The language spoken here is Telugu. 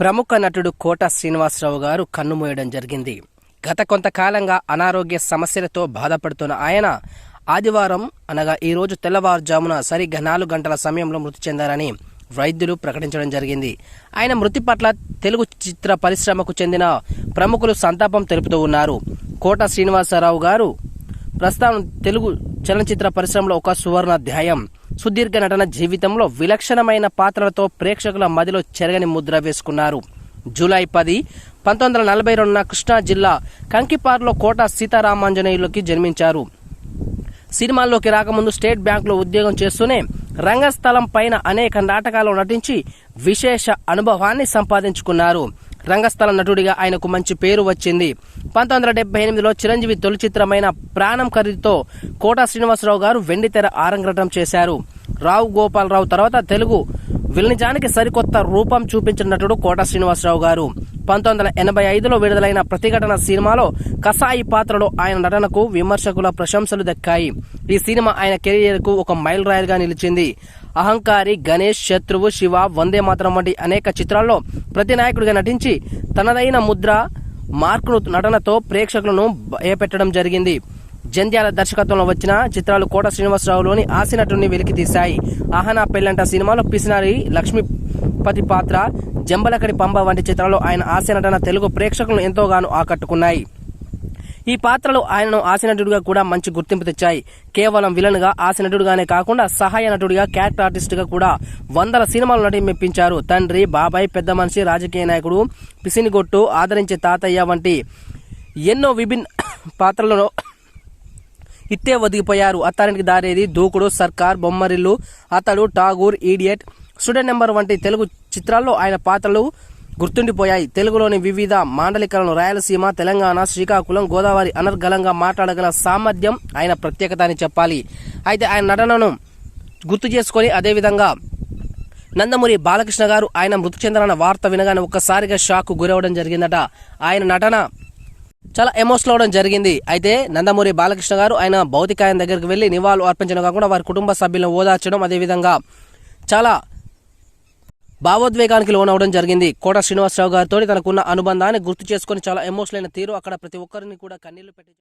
ప్రముఖ నటుడు కోట శ్రీనివాసరావు గారు కన్నుమూయడం జరిగింది. గత కొంతకాలంగా అనారోగ్య సమస్యలతో బాధపడుతున్న ఆయన ఆదివారం అనగా ఈరోజు తెల్లవారుజామున సరిగ్గా నాలుగు గంటల సమయంలో మృతి చెందారని వైద్యులు ప్రకటించడం జరిగింది. ఆయన మృతి పట్ల తెలుగు చిత్ర పరిశ్రమకు చెందిన ప్రముఖులు సంతాపం తెలుపుతూ ఉన్నారు. కోట శ్రీనివాసరావు గారు ప్రస్తుతం తెలుగు చలనచిత్ర పరిశ్రమలో ఒక సువర్ణాధ్యాయం సుదీర్ఘ నటన జీవితంలో విలక్షణమైన పాత్రలతో ప్రేక్షకుల మదిలో చెరగని ముద్ర వేసుకున్నారు. జూలై పది పంతొమ్మిది వందల నలభై రెండున కృష్ణా జిల్లా కంకిపార్లో కోట సీతారామాంజనేయులకి జన్మించారు. సినిమాల్లోకి రాకముందు స్టేట్ బ్యాంకులో ఉద్యోగం చేస్తూనే రంగస్థలం పైన అనేక నాటకాలు నటించి విశేష అనుభవాన్ని సంపాదించుకున్నారు. రంగస్థల నటుడిగా ఆయనకు మంచి పేరు వచ్చింది. పంతొమ్మిది వందల డెబ్బై ఎనిమిదిలో చిరంజీవి తొలి చిత్రమైన ప్రాణం ఖరీదుతో కోట శ్రీనివాసరావు గారు వెండితెర ఆరంగటం చేశారు. రావు గోపాలరావు తర్వాత తెలుగు విలనిజానికి సరికొత్త రూపం చూపించిన నటుడు కోట శ్రీనివాసరావు గారు. పంతొమ్మిది వందల ఎనభై ఐదులో విడుదలైన ప్రతిఘటన సినిమాలో కసాయి పాత్రలో ఆయన నటనకు విమర్శకుల ప్రశంసలు దక్కాయి. ఈ సినిమా ఆయన కెరియర్కు ఒక మైల్ రాయల్గా నిలిచింది. అహంకారి గణేష్ శత్రువు శివ వందే మాత్రం వంటి అనేక చిత్రాల్లో ప్రతినాయకుడిగా నటించి తనదైన ముద్ర మార్కును నటనతో ప్రేక్షకులను భయపెట్టడం జరిగింది. జంధ్యాల దర్శకత్వంలో వచ్చిన చిత్రాలు కోట శ్రీనివాసరావులోని ఆసినటుని వెలికి తీశాయి ఆహనా పెళ్ళంట సినిమాలో పిసినారి లక్ష్మీపతి పాత్ర జంబలకడి పంబ వంటి చిత్రాల్లో ఆయన హాస్య నటన తెలుగు ప్రేక్షకులను ఎంతోగానో ఆకట్టుకున్నాయి. ఈ పాత్రలు ఆయనను ఆశనటుడిగా కూడా మంచి గుర్తింపు తెచ్చాయి. కేవలం విలన్గా ఆశనటుడుగానే కాకుండా సహాయ నటుడిగా క్యారెక్టర్ ఆర్టిస్ట్గా కూడా వందల సినిమాలు నటి మెప్పించారు తండ్రి బాబాయ్ పెద్ద మనిషి రాజకీయ నాయకుడు పిసినిగొట్టు ఆదరించే తాతయ్య వంటి ఎన్నో విభిన్న పాత్రలలో ఇట్టే ఒదిగిపోయారు. అత్తారింటికి దారేది దూకుడు సర్కార్ బొమ్మరిల్లు అతడు టాగూర్ ఈడియట్ స్టూడెంట్ నెంబర్ వంటి తెలుగు చిత్రాల్లో ఆయన పాత్రలు గుర్తుండిపోయాయి. తెలుగులోని వివిధ మాండలికలను రాయలసీమ తెలంగాణ శ్రీకాకుళం గోదావరి అనర్గళంగా మాట్లాడగల సామర్థ్యం ఆయన ప్రత్యేకత అని చెప్పాలి. అయితే ఆయన నటనను గుర్తు చేసుకొని అదేవిధంగా నందమూరి బాలకృష్ణ గారు ఆయన మృతి చెందాలన్న వార్త వినగానే ఒక్కసారిగా షాక్ గురవడం జరిగిందట. ఆయన నటన చాలా ఎమోషనల్ అవడం జరిగింది. అయితే నందమూరి బాలకృష్ణ గారు ఆయన భౌతికాయం దగ్గరికి వెళ్ళి నివాళులు అర్పించడం కాకుండా వారి కుటుంబ సభ్యులను ఓదార్చడం అదేవిధంగా చాలా భావోద్వేగానికి లోనవడం జరిగింది. కోట శ్రీనివాసరావు గారితో తనకున్న అనుబంధాన్ని గుర్తు చేసుకొని చాలా ఎమోషనల్ అయిన తీరు అక్కడ ప్రతి ఒక్కరిని కూడా కన్నీళ్ళు పెట్టి